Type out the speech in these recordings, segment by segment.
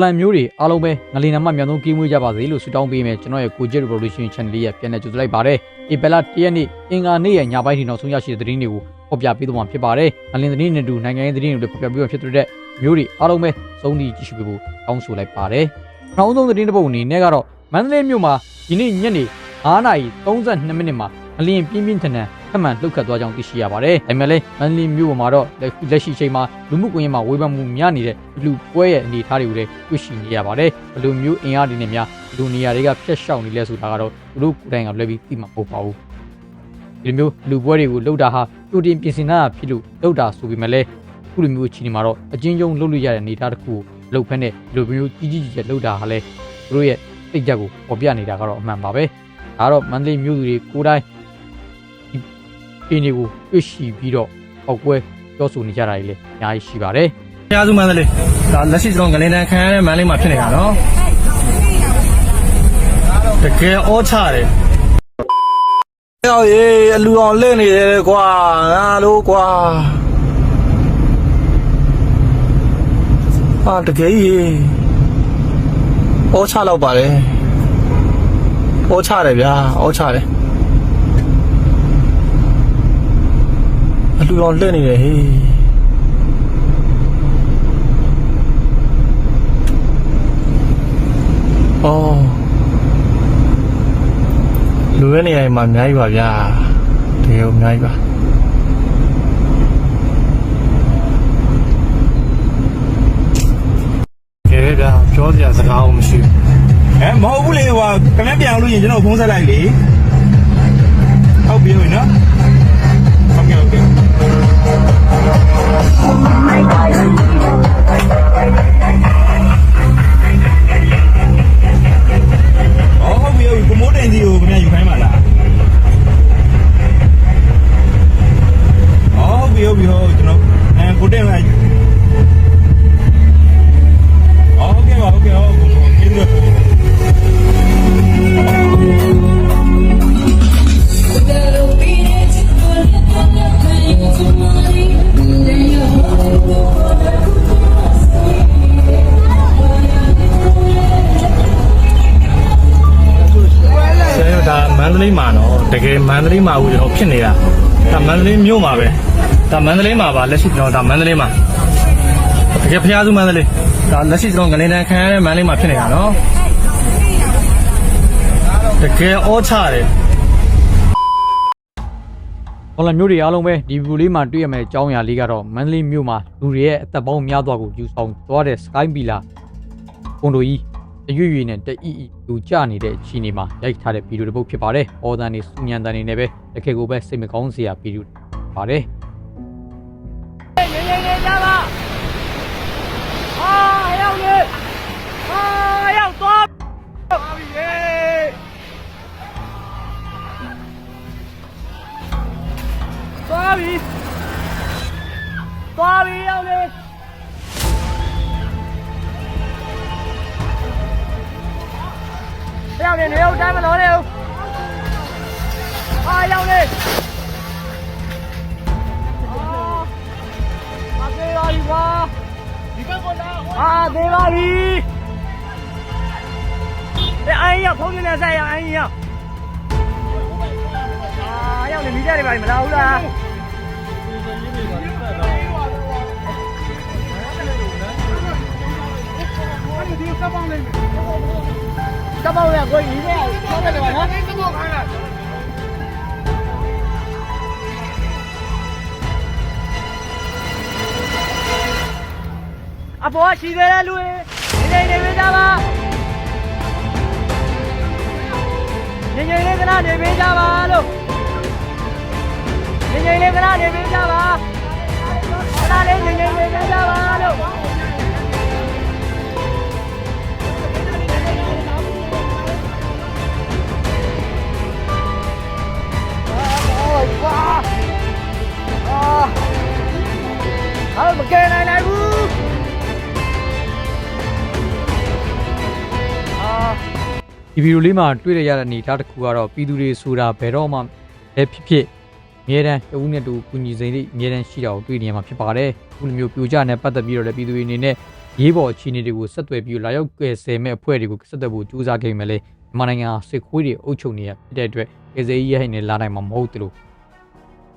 ပလန်မျိုးတွေအားလုံးပဲငလင်နာမမြန်ဆုံးကင်းမွေးကြပါစေလို့ဆုတောင်းပေးမယ်ကျွန်တော်ရဲ့ကိုဂျက် revolution channel လေးရပြန်လည်ကြိုဆိုလိုက်ပါတယ်ဧပြီလ၁ရက်နေ့အင်္ဂါနေ့ရဲ့ညပိုင်းထိနောက်ဆုံးရရှိတဲ့သတင်းတွေကိုဖော်ပြပေးသွားမှာဖြစ်ပါတယ်ငလင်သတင်းနဲ့အတူနိုင်ငံရေးသတင်းတွေလည်းဖော်ပြပေးမှာဖြစ်တဲ့မျိုးတွေအားလုံးပဲစုံဒီကြည့်ရှုပေးဖို့တောင်းဆိုလိုက်ပါတယ်နောက်ဆုံးသတင်းတစ်ပုဒ်အနေနဲ့ကတော့မန္တလေးမြို့မှာဒီနေ့ညနေ9:32မိနစ်မှာ ငလင်ပြင်းပြင်းထန်ထန်ထပ်မံလှုပ်ခတ်သွားကြောင်းသိရှိရပါတယ်။ဒါပေမဲ့လည်းမန္တလေးမြို့ပေါ်မှာတော့လက်ရှိချိန်မှာလူမှုကွန်ရက်မှာဝေဖန်မှုများနေတဲ့လူပွဲရဲ့အနေအထားတွေကိုလည်းတွေ့ရှိနေရပါတယ်။ဘယ်လိုမျိုးအင်အားတွေနဲ့များလူနေရာတွေကဖျက်ရှောင်နေလဲဆိုတာကတော့သူတို့ကိုယ်တိုင်ကလွယ်ပြီးသိမှာမဟုတ်ပါဘူး။ဒီလိုမျိုးလူပွဲတွေကိုလှုပ်တာဟာကြိုတင်ပြင်ဆင်တာဖြစ်လို့လှုပ်တာဆိုပေမဲ့လည်းခုလိုမျိုးအချိန်ဒီမှာတော့အချင်းချင်းလှုပ်လို့ရတဲ့အနေအထားတစ်ခုကိုလှုပ်ဖက်နဲ့ဒီလိုမျိုးကြီးကြီးကျယ်ကျယ်လှုပ်တာဟာလည်းသူတို့ရဲ့စိတ်ဓာတ်ကိုပေါ်ပြနေတာကတော့အမှန်ပါပဲ။ဒါကတော့မန္တလေးမြို့သူတွေကိုယ်တိုင် ပင်းတွေကိုတွေ့ရှိပြီးတော့ပောက်ကွဲပြောဆိုနေကြတာတွေလည်းအများကြီးရှိပါတယ်။တရားစုမန္တလေးဒါလက်ရှိကျွန်တော်ငလင်တန်ခံရတဲ့မန္တလေးမှာဖြစ်နေတာနော်။တကယ်အောချတယ်။ရောက်ရေအလူအောင်လက်နေတယ်ကွာငါလို့ကွာ။ဟာတကယ်ကြီးအောချတော့ပါလေ။အောချတယ်ဗျာအောချတယ်။ အလူအောင်လက်နေတယ်ဟေး။အော်လူရဲ့နေရာမှာအများကြီးပါဗျာတကယ်ကိုအများကြီးပါကဲဗျာပြောစရာစကားမရှိဘူးဟဲ့မဟုတ်ဘူးလေဟိုကကမန်းပြန်လို့ရင်ကျွန်တော်ဖုန်းဆက်လိုက်လေ တကယ်မန္တလေးမှာကိုကျွန်တော်ဖြစ်နေတာဒါမန္တလေးမြို့မှာပဲဒါမန္တလေးမှာပါလက်ရှိကျွန်တော်ဒါမန္တလေးမှာတကယ်ဖျားစုမန္တလေးဒါလက်ရှိကျွန်တော်ငလင်တန်ခံရတဲ့မန္တလေးမှာဖြစ်နေတာနော်တကယ်အောချတယ်။ဘောလမျိုးတွေအားလုံးပဲဒီဗီဒီယိုလေးမှာတွေ့ရမယ့်အကြောင်းအရာလေးကတော့မန္တလေးမြို့မှာလူတွေရဲ့အသက်ပေါင်းများစွာကိုယူဆောင်သွားတဲ့ Sky Villa ကွန်ဒိုကြီး အရွေ့ရွေ့နဲ့တအီအီလူကျနေတဲ့ခြေနေမှာရိုက်ထားတဲ့ဗီဒီယိုတစ်ပုဒ်ဖြစ်ပါတယ်။အော်ဒန်နေစူညံတန်နေနဲ့ပဲတကယ်ကိုပဲစိတ်မကောင်းစရာဗီဒီယိုပါတယ်။သွားပြီသွားပြီရောက်လေရောက်နေနေရောက်တိုင်းမလို့ လေအာရောက်လေအာသေးပါပြီကွာဒီဘက်ကလာအာသေးပါပြီအဲအိုင်းရောက်ဖုန်းနေနဲ့ဆက်ရောက်အိုင်းရောက်အာရောက်နေမိကြတယ်ပါမလားဘူးလား ကပောက်ရကိုကြီးနဲ့ဆောက်တယ်ပါနော်ကပောက်ခိုင်းတာအပေါ်ရှိသေးတယ်လူတွေနေနေနေပေးကြပါနေနေလေးကနာနေပေးကြပါလို့နေနေလေးကနာနေပေးကြပါကနာလေးနေနေနေပေးကြပါလို့ 哇！啊！အဲ့မကဲနိုင်နိုင်ဘူးအာဒီဗီဒီယိုလေးမှာတွေ့ရတဲ့အနေအထားတစ်ခုကတော့ပြည်သူတွေဆိုတာဘယ်တော့မှလည်းဖြစ်ဖြစ်အမြဲတမ်းတဦးနဲ့တူကူညီစိန်လေးအမြဲတမ်းရှိတာကိုတွေ့နေရမှာဖြစ်ပါတယ်။ခုလိုမျိုးပြိုကျနဲ့ပတ်သက်ပြီးတော့လည်းပြည်သူတွေအနေနဲ့ရေးပေါ်အခြေအနေတွေကိုဆက်သွယ်ပြီးလာရောက်ကယ်ဆယ်မဲ့အဖွဲ့တွေကိုဆက်သွယ်ဖို့ကြိုးစားခဲ့မယ်လေမြန်မာနိုင်ငံဟာစစ်ခွေးတွေအုပ်ချုပ်နေရဖြစ်တဲ့အတွက်ကယ်ဆယ်ရေးရဟိနေလာနိုင်မှာမဟုတ်သလို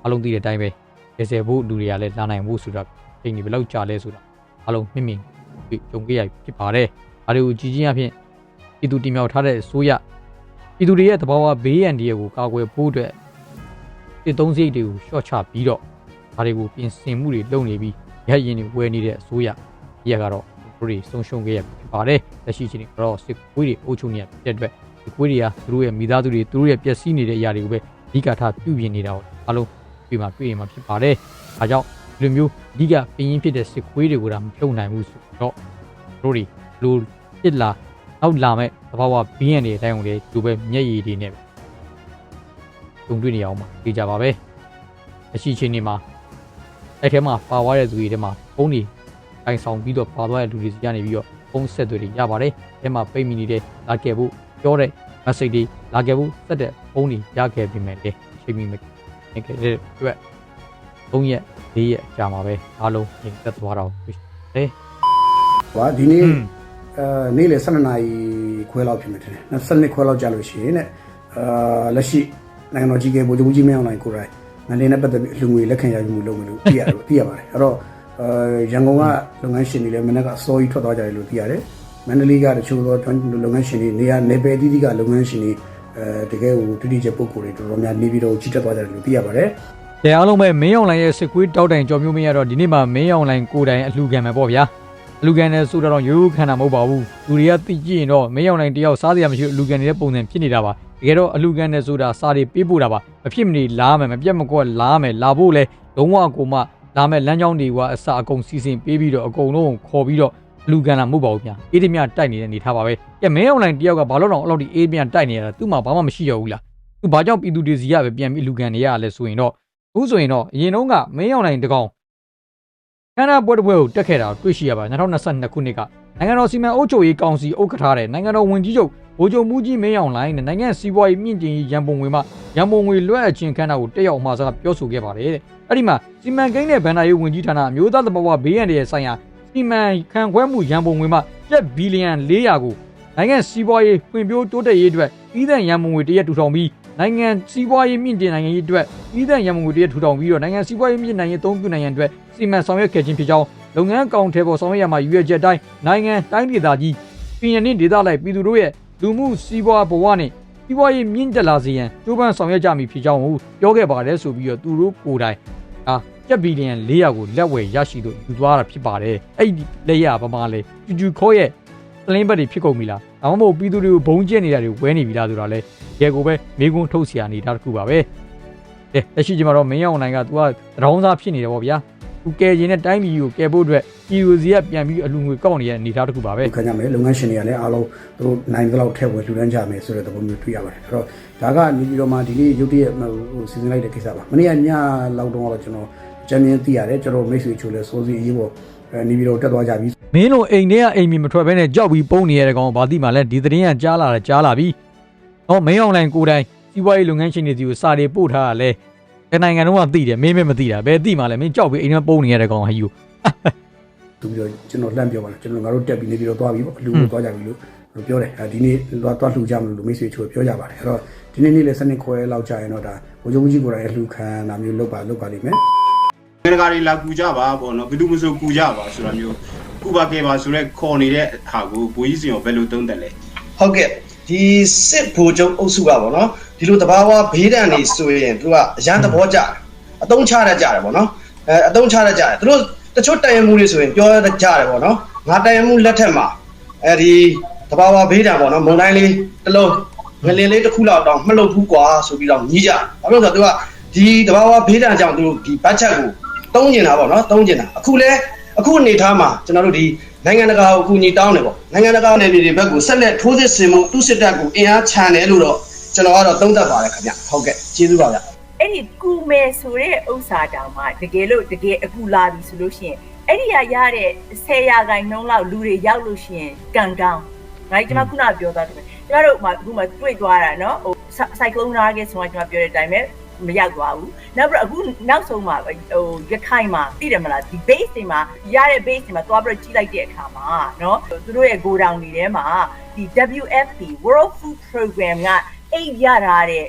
အလုံးသိတဲ့အတိုင်းပဲကယ်ဆယ်ဖို့လူတွေကလည်းလာနိုင်ဖို့ဆိုတာချိန်ကြီးဘယ်လောက်ကြာလဲဆိုတာအလုံးမြင့်မြင့်ကြုံခဲ့ရဖြစ်ပါတယ်အားတွေကိုကြည်ချင်းအဖြစ်ပြည်သူတင်မြှောက်ထားတဲ့အစိုးရပြည်သူတွေရဲ့သဘာဝဘေးရန်တွေကိုကာကွယ်ဖို့အတွက်စစ်သုံးစိတ်တွေကိုရှော့ချပြီးတော့ဒါတွေကိုပြင်ဆင်မှုတွေလုပ်နေပြီးရရင်တွေဝယ်နေတဲ့အစိုးရရက်ကတော့သူတို့တွေဆုံးရှုံးခဲ့ရဖြစ်ပါတယ်လက်ရှိချိန်ကတော့စစ်ခွေးတွေအုပ်ချုပ်နေရဖြစ်တဲ့အတွက်စစ်ခွေးတွေကသူတို့ရဲ့မိသားစုတွေသူတို့ရဲ့ပျက်စီးနေတဲ့အရာတွေကိုပဲအဓိကထားပြုပြင်နေတာကိုအားလုံး တွေ့မှာတွေ့ရမှာဖြစ်ပါတယ်ဒါကြောင့်ဒီလိုမျိုးအဓိကပင်ရင်းဖြစ်တဲ့စစ်ခွေးတွေကိုဒါမဖြုတ်နိုင်ဘူးဆိုတော့တို့တွေလူဖြစ်လာနောက်လာမဲ့သဘာဝဘင်းရံတွေအတိုင်းကိုလေဒီလိုပဲမျက်ရည်တွေနဲ့တုံတွေ့နေအောင်ပါကြည့်ကြပါပဲလက်ရှိချိန်နေမှာအဲ့ထဲမှာပါသွားတဲ့သူတွေထဲမှာဖုန်းတွေတိုင်ဆောင်ပြီးတော့ပါသွားတဲ့လူတွေစီကနေပြီးတော့ဖုန်းဆက်တွေရပါတယ်အဲမှာပိတ်မိနေတဲ့လာခဲ့ဖို့ပြောတဲ့ message တွေလာခဲ့ဖို့ဆက်တဲ့ဖုန်းတွေရခဲ့ပြီမဲ့လေချိန်မီမ နေခဲ့တဲ့အတွက်3ရက်4ရက်အကြာမှာပဲအားလုံးပြင်သက်သွားတော့ပြီတယ်။ဟာဒီနေ့အဲနေ့လေ12နာရီခွဲလောက်ဖြစ်မယ်ထင်တယ်။22ခွဲလောက်ကြာလို့ရှိရင်တဲ့အာလက်ရှိနိုင်ငံတော်ကြီးကဗိုလ်ချုပ်ကြီးမင်းအောင်လှိုင်ကိုယ်တိုင်ငလင်းနဲ့ပတ်သက်ပြီးလူငွေလက်ခံရယူမှုလုပ်မယ်လို့သိရတယ်လို့သိရပါတယ်။အဲ့တော့အဲရန်ကုန်ကလုပ်ငန်းရှင်တွေလည်းမနေ့ကအစောကြီးထွက်သွားကြတယ်လို့သိရတယ်။မန္တလေးကတချို့သောလုပ်ငန်းရှင်တွေနေရာနေပယ်တိတိကလုပ်ငန်းရှင်တွေ အဲတကယ်ကိုတိတိကျပုံကိုယ်တွေတော်တော်များနေပြီးတော့ကြီးတက်သွားကြတယ်လို့သိရပါတယ်။တရားလုံးပဲမင်းအောင်လိုင်ရဲ့စစ်ကွေးတောက်တိုင်ကြော်မျိုးမင်းရတော့ဒီနေ့မှမင်းအောင်လိုင်ကိုယ်တိုင်အလှခံမယ်ပေါ့ဗျာအလှခံနဲ့ဆိုတော့ရိုးရိုးခံတာမဟုတ်ပါဘူးလူတွေကသိကြည့်ရင်တော့မင်းအောင်လိုင်တယောက်စားစရာမရှိဘူးအလှခံနေတဲ့ပုံစံဖြစ်နေတာပါတကယ်တော့အလှခံနဲ့ဆိုတာစားတွေပေးပို့တာပါမဖြစ်မနေလားမယ်မပြတ်မကွက်လားမယ်လာဖို့လဲလုံးဝကိုမှလာမယ်လမ်းကြောင်းတွေကအစအကုန်စီစဉ်ပေးပြီးတော့အကုန်လုံးခေါ်ပြီးတော့ အလှခံလာမဟုတ်ပါဘူးဗျာအေးတမြတိုက်နေတဲ့အနေထားပါပဲကဲမင်းအောင်လိုင်တယောက်ကဘာလို့တော့အဲ့လောက်ဒီအေးတမြတိုက်နေရတာသူ့မှာဘာမှမရှိရဘူးလားသူဘာကြောင့်ပြည်သူတွေစီရပဲပြန်ပြီးအလှခံနေရလဲဆိုရင်တော့အခုဆိုရင်တော့အရင်တုန်းကမင်းအောင်နိုင်တကောင်ခန္ဓာပွဲတစ်ပွဲကိုတက်ခဲ့တာတွေ့ရှိရပါ2022ခုနှစ်ကနိုင်ငံတော်စီမံအုပ်ချုပ်ရေးကောင်စီဥက္ကဋ္ဌတဲ့နိုင်ငံတော်ဝန်ကြီးချုပ်ဗိုလ်ချုပ်မူကြီးမင်းအောင်လိုင်းနဲ့နိုင်ငံစီးပွားရေးမြင့်တင်ရေးရန်ပုံငွေမှရန်ပုံငွေလွှဲအပ်ခြင်းခန်းနာကိုတက်ရောက်မှာစကားပြောဆိုခဲ့ပါတယ်တဲ့အဲ့ဒီမှာစီမံကိန်းနဲ့ဗန်ဒါရေးဝန်ကြီးဌာနအမျိုးသားသဘာဝဘေးရန်တွေဆိုင်ရာ စီမံခန့်ခွဲမှုရန်ပုံငွေမှကျပ်ဘီလီယံ400ကိုနိုင်ငံစီးပွားရေးဖွံ့ဖြိုးတိုးတက်ရေးအတွက်ဤတဲ့ရန်ပုံငွေတရက်ထူထောင်ပြီးနိုင်ငံစီးပွားရေးမြင့်တင်နိုင်ငံရေးအတွက်ဤတဲ့ရန်မုံငွေတရက်ထူထောင်ပြီးတော့နိုင်ငံစီးပွားရေးမြင့်နိုင်ရေးအသုံးပြုနိုင်ရန်အတွက်စီမံဆောင်ရွက်ခဲ့ခြင်းဖြစ်ကြောင်းလုပ်ငန်းအကောင့်ထဲပေါ်ဆောင်ရွက်ရမှာရွေးချက်တိုင်းနိုင်ငံတိုင်းဒေသကြီးပြည်နယ်နှင့်ဒေသလိုက်ပြည်သူတို့ရဲ့လူမှုစီးပွားဘဝနဲ့စီးပွားရေးမြင့်တက်လာစေရန်ကြိုးပမ်းဆောင်ရွက်ကြမည်ဖြစ်ကြောင်းကိုပြောခဲ့ပါတယ်ဆိုပြီးတော့သူတို့ကိုယ်တိုင်အာ ကျပ်ဘီလီယံ400ကိုလက်ဝယ်ရရှိလို့ယူသွားတာဖြစ်ပါတယ်အဲ့ဒီလက်ရပါမလဲကျူကျူခေါ်ရဲ့ပလင်းဘက်တွေဖြစ်ကုန်ပြီလားဒါမှမဟုတ်ပြည်သူတွေကိုဘုံကျက်နေတာတွေဝဲနေပြီလားဆိုတာလဲ ရဲကိုပဲမိကွန်းထုတ်เสียနေတာတစ်ခုပါပဲ။ကဲလက်ရှိချိန်မှာတော့မင်းအောင်နိုင်က तू ကတောင်းစားဖြစ်နေတယ်ပေါ့ဗျာ။ तू ကယ်ခြင်းနဲ့တိုင်းပြည်ကိုကယ်ဖို့အတွက် EOC ကပြန်ပြီးအလူငွေကောက်နေတဲ့အနေအထားတစ်ခုပါပဲ ခံကြမယ်လုပ်ငန်းရှင်တွေကလည်းအားလုံးသူတို့နိုင်သလောက်ထည့်ဝယ်လှူဒန်းကြမယ်ဆိုတဲ့သဘောမျိုးတွေ့ရပါတယ်အဲ့တော့ဒါကနေပြီးတော့မှဒီနေ့ရုတ်တရက်ဟိုစီစဉ်လိုက်တဲ့ကိစ္စပါမနေ့ကညလောက်တော့ကျွန်တော် ကြံမြင်သိရတယ်ကျွန်တော်မိတ်ဆွေချိုလဲစိုးစီအရေးပေါ်နေပြီးတော့တက်သွားကြပြီ။မင်းတို့အိမ်ထဲကအိမ်မီမထွက်ဘဲနဲ့ကြောက်ပြီးပုံနေရတဲ့ကောင်ဘာတိမှလဲဒီသတင်းကကြားလာတယ်ကြားလာပြီ။ဟောမင်းအောင်နိုင်ကိုယ်တိုင်စီးပွားရေးလုပ်ငန်းရှင်တွေစီကိုစာတွေပို့ထားရလဲဘယ်နိုင်ငံတော့ကသိတယ်မင်းမဲမသိတာဘယ်သိမှလဲမင်းကြောက်ပြီးအိမ်ထဲပုံနေရတဲ့ကောင်ဟကြီးကိုသူပြီးတော့ကျွန်တော်လှမ်းပြောပါလားကျွန်တော်ငါတို့တက်ပြီးနေပြီးတော့သွားပြီပေါ့လူကိုသွားကြပြီလို့ပြောတယ်အဲဒီနေ့သွားသွားလှူကြမလို့လို့မိတ်ဆွေချိုပြောကြပါတယ်အဲ့တော့ဒီနေ့နေ့လည်းစနစ်ခွဲလောက်ကြာရင်တော့ဒါဘိုးချုပ်ကြီးကိုယ်တိုင်လှူခံတာမျိုးလုပ်ပါလုပ်ပါလိမ့်မယ် ငယ်တကာတွေလာကူကြပါပေါ့နော်ဘယ်သူမှမဆိုကူကြပါဆိုတာမျိုးကူပါကဲပါဆိုတော့ခေါ်နေတဲ့ဟာကိုဘိုးကြီးစင်ကိုဘယ်လိုသုံးတယ်လဲဟုတ်ကဲ့ဒီစစ်ဘိုလ်ချုပ်အုပ်စုကပေါ့နော်ဒီလိုတဘာဝဘေးဒဏ်တွေဆိုရင်သူကအရန်သဘောကျတယ်အတုံးချရကြတယ်ပေါ့နော်အဲအတုံးချရကြတယ်သူတို့တချို့တိုင်ရမှုတွေဆိုရင်ပြောရကြတယ်ပေါ့နော်ငါတိုင်ရမှုလက်ထက်မှာအဲဒီတဘာဝဘေးဒဏ်ပေါ့နော်မုံတိုင်းလေးတစ်လုံးငလင်လေးတစ်ခုလောက်တောင်မလှုပ်ဘူးကွာဆိုပြီးတော့ညီးကြဘာလို့လဲဆိုတော့သူကဒီတဘာဝဘေးဒဏ်ကြောင့်သူတို့ဒီဘတ်ဂျက်ကို တုံးကျင်တာပေါ့နော်တုံးကျင်တာအခုလဲအခုအနေထားမှာကျွန်တော်တို့ဒီနိုင်ငံတကာကိုအကူအညီတောင်းတယ်ပေါ့နိုင်ငံတကာနယ်မြေတွေဘက်ကိုဆက်လက်ထိုးစစ်ဆင်မှုသူစစ်တပ်ကိုအင်အားချန်တယ်လို့တော့ကျွန်တော်ကတော့သုံးသပ်ပါတယ်ခင်ဗျဟုတ်ကဲ့ကျေးဇူးပါဗျ အဲ့ဒီကူမယ်ဆိုတဲ့ဥစ္စာတောင်မှတကယ်လို့တကယ်အခုလာပြီဆိုလို့ရှိရင်အဲ့ဒီကရတဲ့10ရာခိုင်နှုန်းလောက်လူတွေရောက်လို့ရှိရင်ကံကောင်းငါကျွန်မခုနပြောသားတယ်ကျမတို့မှအခုမှတွေ့သွားတာเนาะဟိုစိုက်ကလုန်းနာခဲ့ဆိုတော့ကျွန်မပြောတဲ့အတိုင်းပဲ မရောက်သွားဘူးနောက်ပြီးတော့အခုနောက်ဆုံးမှာဟိုရခိုင်မှာသိတယ်မလားဒီ base တွေမှာရတဲ့ base တွေမှာသွားပြီးတော့ကြီးလိုက်တဲ့အခါမှာเนาะသူတို့ရဲ့ go down တွေထဲမှာဒီ WFP World Food Program ကအိတ်ရထားတဲ့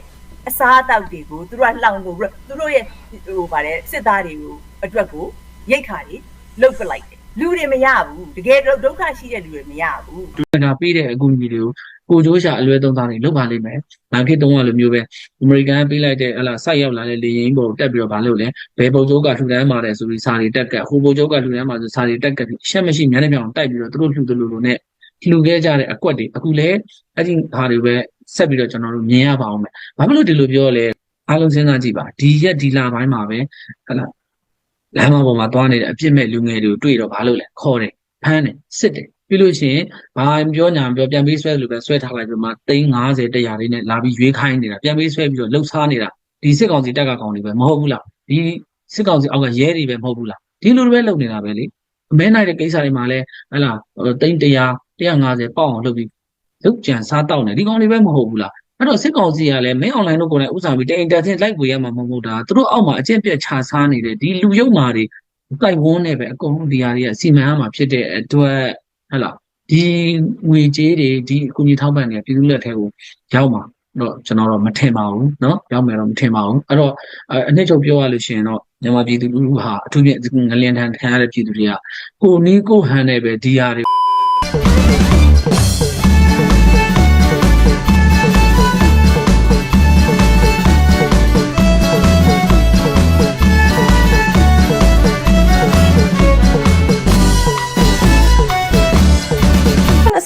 အစားအသောက်တွေကိုသူတို့ကလှောင်လို့သူတို့ရဲ့ဟိုဗါတဲ့စစ်သားတွေကိုအတွက်ကိုရိတ်ခါတွေလုတ်ပလိုက်တယ်လူတွေမရဘူးတကယ်ဒုက္ခရှိတဲ့လူတွေမရဘူး ဒါပေးတဲ့အကူအညီတွေကို ကိုကြိုးရှာအလွဲသုံးစားနေလုပ်ပါလိမ့်မယ်။ဘာဖြစ်တုံးကလိုမျိုးပဲအမေရိကန်ကပေးလိုက်တဲ့ဟလာစိုက်ရောက်လာတဲ့လေရင်ပေါ်တက်ပြီးတော့ဘာလို့လဲဘယ်ပုံကျိုးကထူတန်းပါတယ်ဆိုပြီးစာတွေတက်ကဟိုပုံကျိုးကထူတန်းပါဆိုစာတွေတက်ကရှက်မရှိမျက်နှာပြောင်တိုက်ပြီးတော့သူတို့လှူတယ်လို့လို့နဲ့လှူခဲ့ကြတဲ့အကွက်တွေအခုလည်းအဲ့ဒီဟာတွေပဲဆက်ပြီးတော့ကျွန်တော်တို့မြင်ရပါအောင်မယ်။ဘာဖြစ်လို့ဒီလိုပြောလဲအားလုံးစဉ်းစားကြည့်ပါဒီရက်ဒီလာပိုင်းမှာပဲဟလာလမ်းမပေါ်မှာသွားနေတဲ့အပြစ်မဲ့လူငယ်တွေကိုတွေ့တော့ဘာလို့လဲခေါ်တယ်ဖမ်းတယ်စစ်တယ် ပြီးလို့ရှိရင်ဘာပြောညာပြောပြန်ပေးဆွဲလို့ပဲဆွဲထားလိုက်ပြီးမှ350 100လေးနဲ့လာပြီးရွေးခိုင်းနေတာပြန်ပေးဆွဲပြီးတော့လှုပ်ရှားနေတာဒီစစ်ကောင်စီတက်ကကောင်တွေပဲမဟုတ်ဘူးလားဒီစစ်ကောင်စီအောက်ကရဲတွေပဲမဟုတ်ဘူးလားဒီလိုတွေပဲလုပ်နေတာပဲလေအမဲနိုင်တဲ့ကိစ္စတွေမှာလဲဟလာ300 150ပေါက်အောင်လုပ်ပြီးလုတ်ကြံစားတောက်နေဒီကောင်တွေပဲမဟုတ်ဘူးလားအဲ့တော့စစ်ကောင်စီကလည်းမင်းအွန်လိုင်းလို့ကိုယ်နဲ့ဥစားပြီးတင်အင်တာနက်လိုက်ဝေရမှာမဟုတ်တာသူတို့အောက်မှာအကျင့်ပြတ်ခြားစားနေတဲ့ဒီလူယုံမာတွေကြိုက်ဝန်းနေပဲအကုန်လုံးဒီဟာတွေကစီမံရမှာဖြစ်တဲ့အတွက် ဟဲ့လားဒီငွေကြေးတွေဒီအကူအညီထောက်ပံ့တွေပြည်သူလက်ထဲကိုရောက်မှာတော့ကျွန်တော်တော့မထင်ပါဘူးเนาะရောက်မယ်တော့မထင်ပါဘူးအဲ့တော့အနှစ်ချုပ်ပြောရလို့ရှိရင်တော့မြန်မာပြည်သူလူထုဟာအထူးဖြင့်ငလျင်ထန်ခံရတဲ့ပြည်သူတွေကကိုနီးကိုဟန်နဲ့ပဲဒီဟာတွေ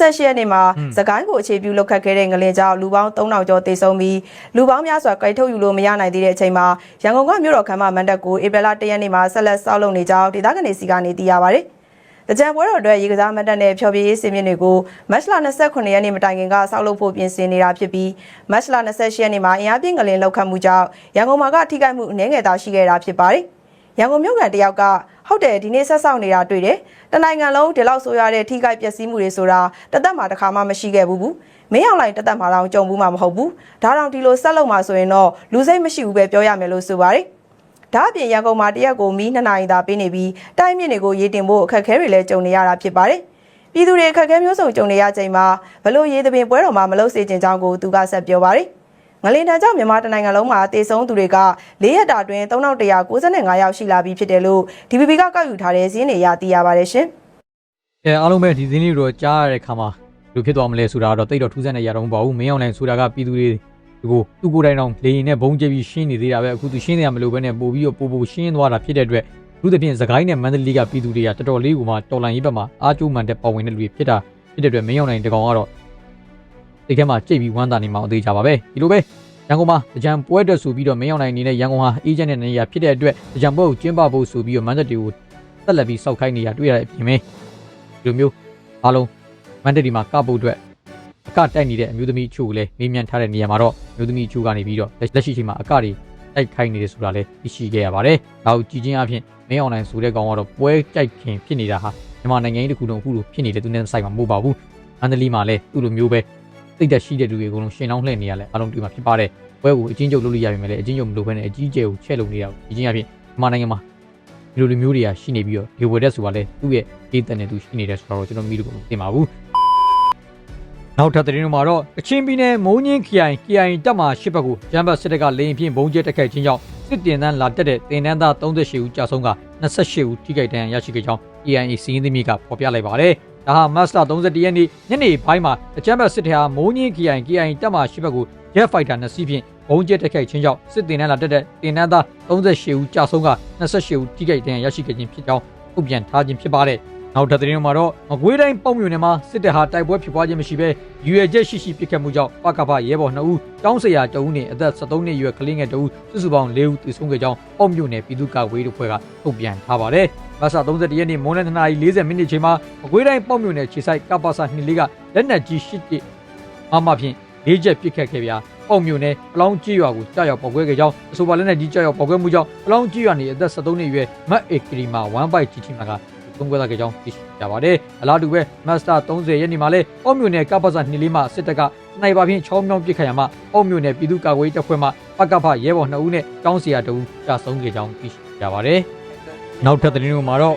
28ရက်နေ့မှာစကိုင်းကိုအခြေပြုလုပ်ခတ်ခဲ့တဲ့ငလင်ကြောင့်လူပေါင်း3000ကျော်သေဆုံးပြီးလူပေါင်းများစွာကြိုက်ထုတ်ယူလို့မရနိုင်သေးတဲ့အချိန်မှာရန်ကုန်ကမြို့တော်ခမ်းမမန္တကိုဧပြီလ1ရက်နေ့မှာဆက်လက်ဆောက်လုပ်နေကြောင်းဒေသခံတွေစီကနေသိရပါတယ်။တကြံပွဲတော်အတွက်ရေကစားမတ်တပ်နဲ့ဖျော်ဖြေရေးစင်မြင့်တွေကိုမတ်လ29ရက်နေ့မတိုင်ခင်ကဆောက်လုပ်ဖို့ပြင်ဆင်နေတာဖြစ်ပြီးမတ်လ28ရက်နေ့မှာအင်အားပြင်းငလင်လောက်ခတ်မှုကြောင့်ရန်ကုန်မှာကထိခိုက်မှုအနည်းငယ်သာရှိခဲ့တာဖြစ်ပါတယ်။ရန်ကုန်မြို့ကန်တယောက်ကဟုတ်တယ်ဒီနေ့ဆက်ဆောက်နေတာတွေ့တယ်။ တနိုင်ငံလုံးဒီလောက်ဆိုရတဲ့ထိခိုက်ပျက်စီးမှုတွေဆိုတာတသက်မှာတစ်ခါမှမရှိခဲ့ဘူးဘူး။မင်းအောင်လိုင်းတသက်မှာတော့ကြုံဘူးမှမဟုတ်ဘူး။ဒါတောင်ဒီလိုဆက်လုပ်မှာဆိုရင်တော့လူစိတ်မရှိဘူးပဲပြောရမယ်လို့ဆိုပါတယ်။ဒါအပြင်ရန်ကုန်မှာတရက်ကိုမီး2နာရီသာပေးနေပြီးတိုင်းမြင့်တွေကိုရေတင်ဖို့အခက်အခဲတွေလည်းကြုံနေရတာဖြစ်ပါတယ်။ပြည်သူတွေအခက်အခဲမျိုးစုံကြုံနေရချိန်မှာဘလို့ရေသပင်ပွဲတော်မှာမလုပ်စေချင်ကြောင်းကိုသူကဆက်ပြောပါတယ်။ ငလင်တန်ကြောင့်မြန်မာတနိုင်ငံလုံးမှာတေဆုံးသူတွေက၄ရက်တာတွင်3195ယောက်ရှိလာပြီဖြစ်တယ်လို့ DPP ကကောက်ယူထားတဲ့ဇင်းတွေရသိရပါတယ်ရှင်။အဲအားလုံးပဲဒီသတင်းလေးတော့ကြားရတဲ့ခါမှာလူဖြစ်သွားမလဲဆိုတာတော့တိတ်တော့ထူးဆန်းနေရတော့မပေါ့ဘူးမင်းအောင်လိုင်းဆိုတာကပြည်သူတွေကိုသူကိုယ်တိုင်တော့လေရင်နဲ့ဘုံကျပြီးရှင်းနေသေးတာပဲအခုသူရှင်းနေရမလို့ပဲနဲ့ပို့ပြီးတော့ပို့ပို့ရှင်းသွားတာဖြစ်တဲ့အတွက်လူသဖြင့်သခိုင်းနဲ့မန္တလေးကပြည်သူတွေကတော်တော်လေးကိုမှတော်လန်ရေးဘက်မှာအားကျိုးမှန်တဲ့ပတ်ဝင်တဲ့လူတွေဖြစ်တာဖြစ်တဲ့အတွက်မင်းအောင်လိုင်းတကောင်ကတော့ ဒီထဲမှာကြိတ်ပြီးဝမ်းသာနေမှအသေးကြပါပဲဒီလိုပဲရန်ကုန်မှာကြံပွဲတက်ဆိုပြီးတော့မင်းအောင်လိုင်းအနေနဲ့ရန်ကုန်ဟာအေဂျင့်တဲ့နေရာဖြစ်တဲ့အတွက်ကြံပွဲကိုကျင်းပဖို့ဆိုပြီးတော့မန္တလေးကိုတက်လက်ပြီးစောက်ခိုင်းနေရတွေ့ရတဲ့အပြင်ပဲဒီလိုမျိုးအားလုံးမန္တလေးမှာကဖို့အတွက်အကတိုက်နေတဲ့အမျိုးသမီးအချို့ကိုလည်းမေးမြန်းထားတဲ့နေရာမှာတော့အမျိုးသမီးအချို့ကနေပြီးတော့လက်ရှိချိန်မှာအကတွေတိုက်ခိုင်းနေတယ်ဆိုတာလည်းသိရှိခဲ့ရပါတယ်။ဒါကိုကြည်ချင်းအဖြစ်မင်းအွန်လိုင်းဆိုတဲ့ကောင်ကတော့ပွဲကြိုက်ခင်ဖြစ်နေတာဟာမြန်မာနိုင်ငံကြီးတစ်ခုလုံးအခုလိုဖြစ်နေတဲ့သူနဲ့ဆိုင်မှာမဟုတ်ပါဘူး။မန္တလေးမှာလည်းသူ့လိုမျိုးပဲ သိတဲ့ရှိတဲ့လူတွေအကုန်လုံးရှင်လောင်းလှည့်နေရလဲအားလုံးတွေ့မှာဖြစ်ပါတယ်။ပွဲကိုအချင်းချုပ်လုပ်လို့ရပြီမယ်လေအချင်းချုပ်မလုပ်ဘဲနဲ့အကြီးကျယ်ကိုချဲ့လုပ်နေတာကိုကြည်ချင်းအဖြစ်မြန်မာနိုင်ငံမှာဒီလိုလူမျိုးတွေကရှိနေပြီးတော့ဒီဝယ်တဲ့ဆိုတာလဲသူ့ရဲ့ဒေသနဲ့သူရှိနေတယ်ဆိုတော့ကျွန်တော်မိလို့ကိုမသိပါဘူးနောက်ထပ်သတင်းတွေမှာတော့အချင်းပြည်နယ်မုံညင်း KI KI တပ်မှရှစ်ဘက်ကိုဂျမ်ဘတ်စစ်တပ်ကလေရင်ဖြင့်ဘုံကျဲတက်ခိုက်ခြင်းကြောင့်စစ်တင်တန်းလာတက်တဲ့တင်တန်းသား38ဦးကြာဆုံးက28ဦးထိခိုက်ဒဏ်ရာရရှိခဲ့ကြောင်း EIA စီးရင်သမီးကဖော်ပြလိုက်ပါတယ်။ ဒါဟာမတ်လ31ရက်နေ့ညနေပိုင်းမှာအချမ်းဘတ်စစ်တပ်ဟာမုံညင်း KI KI တပ်မှရှစ်ဘက်ကို Jet Fighter နှစ်စီးဖြင့်ဘုံကျဲတက်ခိုက်ခြင်းကြောင့်စစ်တင်တန်းလာတက်တဲ့တင်တန်းသား38ဦးကြာဆုံးက28ဦးထိခိုက်ဒဏ်ရာရရှိခဲ့ခြင်းဖြစ်ကြောင်းထုတ်ပြန်ထားခြင်းဖြစ်ပါတယ်။နောက်ထပ်သတင်းမှာတော့မကွေးတိုင်းပုံမြို့နယ်မှာစစ်တပ်ဟာတိုက်ပွဲဖြစ်ပွားခြင်းမရှိဘဲရွေချက်ရှိရှိပစ်ခတ်မှုကြောင့်ပကဖရဲဘော်2ဦးတောင်းဆရာ2ဦးနဲ့အသက်73နှစ်အရွယ်ကလေးငယ်2ဦးစုစုပေါင်း4ဦးသေဆုံးခဲ့ကြောင်းပုံမြို့နယ်ပြည်သူ့ကာကွယ်ရေးတပ်ဖွဲ့ကထုတ်ပြန်ထားပါတယ်။ မတ်လ31ရက်နေ့မွန်းလယ်2:40မိနစ်ချိန်မှာမကွေးတိုင်းပုံမြို့နယ်ခြေဆိုင်ကပ္ပစာ24ကလက်နက်ကြီး8တစ်အမဖြင့်၄ချက်ပစ်ခတ်ခဲ့ဗျာပုံမြို့နယ်ပလောင်းကြီးရွာကိုကြောက်ရောက်ပေါက်ကွဲခဲ့ကြောင်းအဆိုပါလက်နက်ကြီးကြောက်ရောက်ပေါက်ကွဲမှုကြောင့်ပလောင်းကြီးရွာနေအသက်73နှစ်အရွယ်မတ်အေကရီမာ1 byte ကြီးထီမာကသုံးခွဲသားခဲ့ကြောင်းသိရှိကြပါတယ်အလားတူပဲမတ်စတာ30ရက်နေ့မှာလဲအောက်မြို့နယ်ကပ္ပစာ2လေးမှစစ်တပ်ကစနိုက်ပါဖြင့်ချောင်းမြောင်းပစ်ခတ်ရမှာအောက်မြို့နယ်ပြည်သူ့ကာကွယ်ရေးတပ်ဖွဲ့မှပကဖရဲဘော်2ဦးနဲ့တောင်းစီယာ2ဦးကြာဆုံးခဲ့ကြောင်းသိရှိကြပါတယ် နောက်ထပ်သတင်းတွေမှာတော့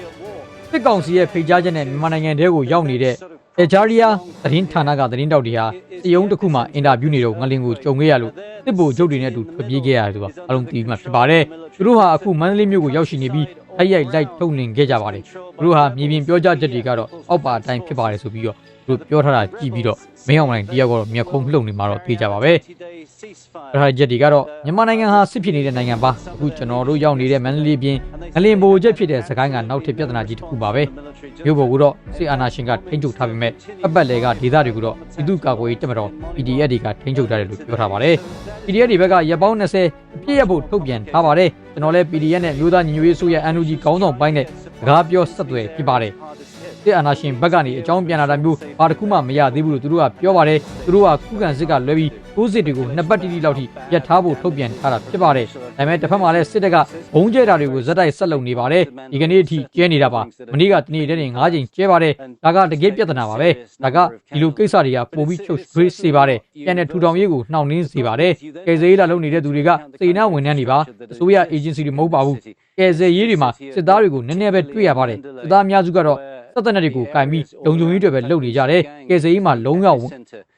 စစ်ကောင်စီရဲ့ဖိတ်ကြားချက်နဲ့မြန်မာနိုင်ငံတဲကိုရောက်နေတဲ့အဂျာရီယာသတင်းဌာနကသတင်းတောက်တွေဟာစီယုံတစ်ခုမှအင်တာဗျူးနေတော့ငလင်ကိုကြုံခဲ့ရလို့တစ်ဘူကျုပ်တွေနဲ့အတူထွက်ပြေးခဲ့ရတယ်ဆိုတာအလုံးသိမှဖြစ်ပါတယ်သူတို့ဟာအခုမန္တလေးမြို့ကိုရောက်ရှိနေပြီးတိုက်ရိုက်လိုက်ထုတ်လင်ခဲ့ကြပါတယ်သူတို့ဟာမြေပြင်ပြောကြားချက်တွေကတော့အောက်ပါအတိုင်းဖြစ်ပါတယ်ဆိုပြီးတော့ သူတို့ပြောထားတာကြည့်ပြီးတော့မင်းအောင်လိုင်းတယောက်ကတော့မျက်ခုံးလှုပ်နေမှာတော့သိကြပါပဲပြောထားချက်တွေကတော့မြန်မာနိုင်ငံဟာစစ်ဖြစ်နေတဲ့နိုင်ငံပါအခုကျွန်တော်တို့ရောက်နေတဲ့မန္တလေးပြင်ငလင်ဘိုချက်ဖြစ်တဲ့စကိုင်းကနောက်ထပ်ပြဿနာကြီးတစ်ခုပါပဲမြို့ပေါ်ကတော့စစ်အာဏာရှင်ကထိန်းချုပ်ထားပေမဲ့အပတ်လေကဒေသတွေကိုတော့ပြည်သူ့ကာကွယ်ရေးတပ်မတော် PDF တွေကထိန်းချုပ်ထားတယ်လို့ပြောထားပါတယ် PDF တွေဘက်ကရပ်ပေါင်း20အပြည့်ရဖို့ထုတ်ပြန်ထားပါတယ်ကျွန်တော်လည်း PDF နဲ့မျိုးသားညီညွတ်ရေးဆိုရ NUG ခေါင်းဆောင်ပိုင်းနဲ့စကားပြောဆက်သွယ်ဖြစ်ပါတယ် စစ်အာဏာရှင်ဘက်ကနေအကြောင်းပြန်လာတာမျိုးဘာတစ်ခုမှမရသေးဘူးလို့သူတို့ကပြောပါတယ်သူတို့ကခုခံစစ်ကလွဲပြီးကိုးစစ်တွေကိုနှစ်ပတ်တိတိလောက်ထိရပ်ထားဖို့ထုတ်ပြန်ထားတာဖြစ်ပါတယ်ဒါပေမဲ့တစ်ဖက်မှာလည်းစစ်တပ်ကဘုံကျဲတာတွေကိုဇက်တိုက်ဆက်လုပ်နေပါတယ်ဒီကနေ့အထိကျဲနေတာပါမနေ့ကတနေ့တည်းနဲ့၅ချိန်ကျဲပါတယ်ဒါကတကယ်ပြဿနာပါပဲဒါကဒီလိုကိစ္စတွေကပိုပြီးချုပ်ထွေးစေပါတယ်ပြန်တဲ့ထူထောင်ရေးကိုနှောင့်နှင်းစေပါတယ်ကယ်ဆယ်ရေးလာလုပ်နေတဲ့သူတွေကစေနာဝန်ထမ်းတွေပါအစိုးရ agency တွေမဟုတ်ပါဘူးကယ်ဆယ်ရေးတွေမှာစစ်သားတွေကိုနည်းနည်းပဲတွေ့ရပါတယ်စစ်သားအများစုကတော့ သက်သက်တွေကိုကင်ပြီးလုံခြုံရေးတွေပဲလုပ်နေကြတယ်ကယ်ဆယ်ရေးမှာလုံးရောက်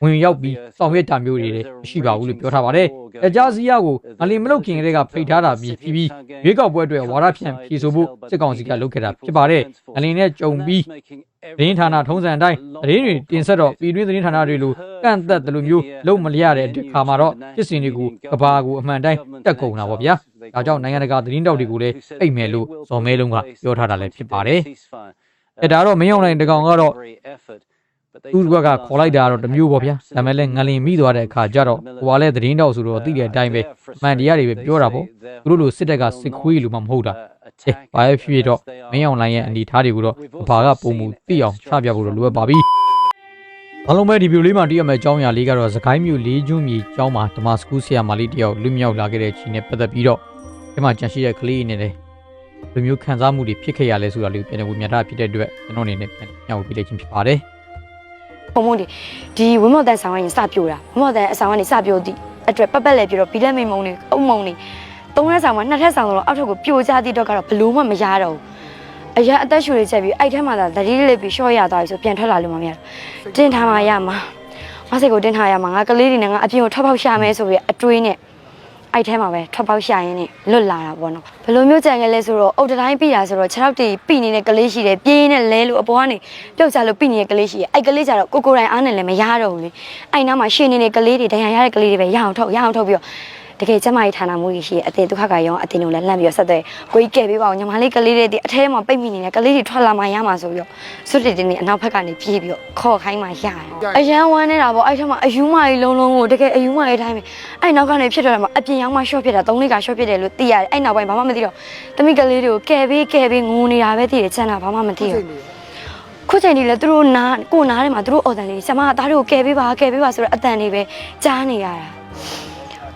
ဝင်ရောက်ပြီးဆောင်ရွက်တာမျိုးတွေလည်းမရှိပါဘူးလို့ပြောထားပါတယ်အကြစီရကိုငလင်မလုတ်ခင်ကလေးကဖိတ်ထားတာပြီးပြီးရွေးကောက်ပွဲအတွက်ဝါရဖြန့်ဖြေဆိုဖို့စစ်ကောင်စီကလုပ်ခဲ့တာဖြစ်ပါတယ်ငလင်နဲ့ကြုံပြီးသတင်းဌာနထုံးစံအတိုင်းသတင်းတွေတင်ဆက်တော့ပြည်တွင်းသတင်းဌာနတွေလိုကန့်သက်တယ်လို့မျိုးလုံးမလျရတဲ့အခါမှာတော့ဖြစ်စဉ်တွေကိုကဘာကိုအမှန်တိုင်းတက်ကုန်တာပေါ့ဗျာဒါကြောင့်နိုင်ငံတကာသတင်းတောက်တွေကိုလည်းအိတ်မယ်လို့ဇော်မဲလုံးကပြောထားတာလည်းဖြစ်ပါတယ် အဲဒါတော့မင်းအောင်နိုင်တကောင်ကတော့သူ့ဘက်ကခေါ်လိုက်တာတော့တမျိုးပေါ့ဗျာဒါမဲ့လည်းငလင်မိသွားတဲ့အခါကျတော့ဟိုကလည်းသတင်းတောက်ဆိုတော့သိတဲ့အတိုင်းပဲမှန်တရားတွေပဲပြောတာပေါ့သူတို့လိုစစ်တပ်ကစစ်ခွေးလူမှမဟုတ်တာအေးဘာပဲဖြစ်ဖြစ်တော့မင်းအောင်လိုင်းရဲ့အနေထားတွေကိုတော့ဘာကပုံမူသိအောင်ချပြဖို့တော့လိုအပ်ပါပြီအားလုံးပဲဒီဗီဒီယိုလေးမှာတည့်ရမယ့်အကြောင်းအရာလေးကတော့သခိုင်းမြို့လေးကျွန်းမြေကျောင်းမှာဓမ္မစကူးဆရာမလေးတယောက်လွတ်မြောက်လာခဲ့တဲ့ချိန်နဲ့ပတ်သက်ပြီးတော့ဒီမှာကြန့်ရှိတဲ့ကလေးအနေနဲ့ လူမျိုးခံစားမှုတွေဖြစ်ခဲ့ရလဲဆိုတာလေးကိုပြန်လည်ဝေမျှတာဖြစ်တဲ့အတွက်ကျွန်တော်အနေနဲ့ပြန်ညှောက်ပေးလိုက်ခြင်းဖြစ်ပါတယ်ပုံမုံဒီဒီဝင်းမော်တန်ဆောင်ရင်စပြိုတာဝင်းမော်တန်အဆောင်ကနေစပြိုဒီအတွက်ပတ်ပတ်လဲပြတော့ဘီလက်မိန်မုံတွေအုံမုံတွေသုံးရက်ဆောင်မှာနှစ်ထက်ဆောင်တော့အောက်ထပ်ကိုပြိုချသည့်တော့ကတော့ဘလို့မှမရတော့ဘူးအရင်အသက်ရှူလေးချက်ပြီးအဲ့ထဲမှာသာသတိလေးပြီးရှော့ရသွားပြီဆိုပြန်ထွက်လာလို့မမရတော့တင်ထားမှရမှာမစိတ်ကိုတင်ထားရမှာငါကလေးတွေနဲ့ငါအပြင်ကိုထွက်ပေါက်ရှာမယ်ဆိုပြီးအတွေးနဲ့ အဲ့ထဲမှာပဲထွက်ပေါက်ရှာရင်းနဲ့လွတ်လာတာပေါ့နော်ဘယ်လိုမျိုးကြံခဲ့လဲဆိုတော့အုတ်တိုင်းပြတာဆိုတော့ခြေထောက်တွေပြနေတဲ့ကလေးရှိတယ်ပြင်းနဲ့လဲလို့အပေါ်ကနေပြုတ်ချလို့ပြနေတဲ့ကလေးရှိတယ်အဲ့ကလေးကြတော့ကိုကိုတိုင်အားနဲ့လည်းမရတော့ဘူးလေအဲ့နားမှာရှင်နေတဲ့ကလေးတွေဒဏ်ရာရတဲ့ကလေးတွေပဲရအောင်ထုတ်ရအောင်ထုတ်ပြီးတော့ တကယ်ကျမကြီးဌာနမှုကြီးရှိရဲ့အတင်ဒုက္ခကရောအတင်တို့လည်းလှမ်းပြီးတော့ဆက်သွဲကိုကြီးကဲပေးပါအောင်ညီမလေးကလေးတွေဒီအထဲမှာပိတ်မိနေတဲ့ကလေးတွေထွက်လာမှရမှာဆိုပြီးတော့စွတ်တင်နေအနောက်ဘက်ကနေပြေးပြီးတော့ခေါ်ခိုင်းမှရတယ်အရန်ဝမ်းနေတာပေါ့အဲ့ထက်မှာအယူမကြီးလုံးလုံးကိုတကယ်အယူမကြီးတိုင်းပဲအဲ့နောက်ကနေဖြစ်တော့တယ်မှာအပြင်ရောက်မှ short ဖြစ်တာ၃လက short ဖြစ်တယ်လို့သိရတယ်အဲ့နောက်ပိုင်းဘာမှမသိတော့တမိကလေးတွေကိုကဲပေးကဲပေးငိုနေတာပဲသိတယ်ချမ်းတာဘာမှမသိဘူးခုချိန်ဒီလေသူတို့နားကိုနားထဲမှာသူတို့အော်တန်လေးဆမကသားတို့ကိုကဲပေးပါကဲပေးပါဆိုတော့အတန်လေးပဲကြားနေရတာ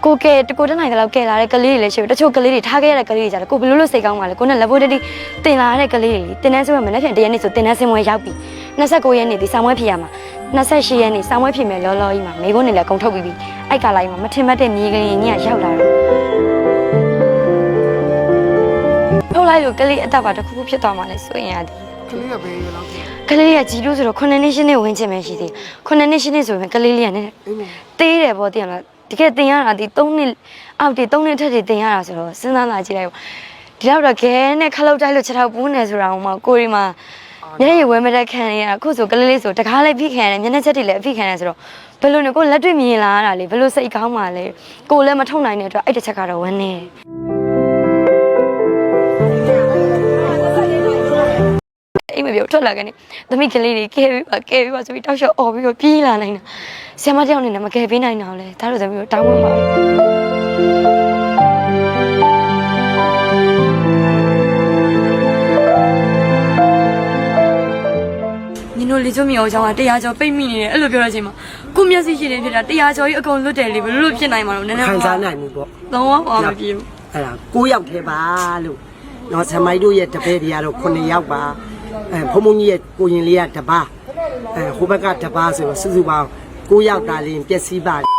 ကိုကဲကိုတက်နိုင်တယ်လို့ကဲလာတဲ့ကလေးတွေလည်းရှိတယ်တချို့ကလေးတွေထားခဲ့ရတဲ့ကလေးတွေကြတယ်ကိုဘယ်လိုလုပ်စိတ်ကောင်းပါလဲကိုနဲ့လက်ဖို့တတိတင်လာတဲ့ကလေးတွေတင်နေဆိုမှမနေ့ဖြန်တရက်နေ့ဆိုတင်နေစင်မွေရောက်ပြီ29ရက်နေ့ဒီဆောင်းဝဲဖြစ်ရမှာ28ရက်နေ့ဆောင်းဝဲဖြစ်မယ်လောလောကြီးမှာမိကုန်းနေလည်းကုံထုတ်ပြီးပြီအဲ့ကာလာကြီးမှာမထင်မှတ်တဲ့မြေကလေးကြီးကရောက်လာတော့ထုတ်လိုက်လို့ကလေးအတက်ပါတစ်ခုခုဖြစ်သွားမှလည်းစိုးရင်ရတယ်ကလေးကဘယ်ရောကလေးကကြီးလို့ဆိုတော့9နှစ်ရှင်းနေဝင်ချင်မှရှိသေး9နှစ်ရှင်းနေဆိုရင်ကလေးလေးကလည်းအေးမသေးတယ်ပေါ့တည်ရလား တကယ်တင်ရတာဒီ3နှစ်အောက်ဒီ3နှစ်ထက်တွေတင်ရတာဆိုတော့စဉ်းစားလာကြည့်လိုက်ပေါ့ဒီတော့တော့ခဲနဲ့ခလုတ်တိုက်လို့ချက်ထောက်ပူးနေဆိုတာဟိုမှာကိုရီမှာညနေဝဲမတက်ခံရတာအခုဆိုကလေးလေးဆိုတကားလေးဖိခံရတယ်မျက်နှာချက်တွေလည်းဖိခံရဆိုတော့ဘယ်လိုနေကိုလက်တွေ့မြင်လာရတာလေဘယ်လိုစိတ်ကောင်းပါလဲကိုလည်းမထုံနိုင်တဲ့အတွက်အဲ့တစ်ချက်ကတော့ဝမ်းနေတယ် အိမ်မပြောထွက်လာကနေသမီးကလေးတွေကဲပြီးပါကဲပြီးပါဆိုပြီးတောက်လျှောက်អော်ပြီးတော့ပြေးလာနိုင်တာဆရာမတယောက်အနေနဲ့မကဲပေးနိုင်တော့လဲဒါတို့သမီးတို့တောင်းပန်ပါညီတို့လေကျုံမြေအောင်ချောင်းကတရားကျော်ပိတ်မိနေတယ်အဲ့လိုပြောတဲ့အချိန်မှာကိုမျက်စိရှိနေဖြစ်တာတရားကျော်ကြီးအကုန်လွတ်တယ်လေဘယ်လိုလုပ်ဖြစ်နိုင်မှာလို့နည်းနည်းခံစားနိုင်မှုပေါ့တော့ဟောမပြေဘူးအဲ့ဒါ9ယောက်ထဲပါလို့နော်ဆမိုင်းတို့ရဲ့တပည့်တွေကတော့9ယောက်ပါ အဲဖုံဖုံကြီးရဲ့ကိုရင်လေးကတပားအဲဟိုဘက်ကတပားဆိုတော့စုစုပေါင်း9ယောက်တာလင်းပျက်စီးပါ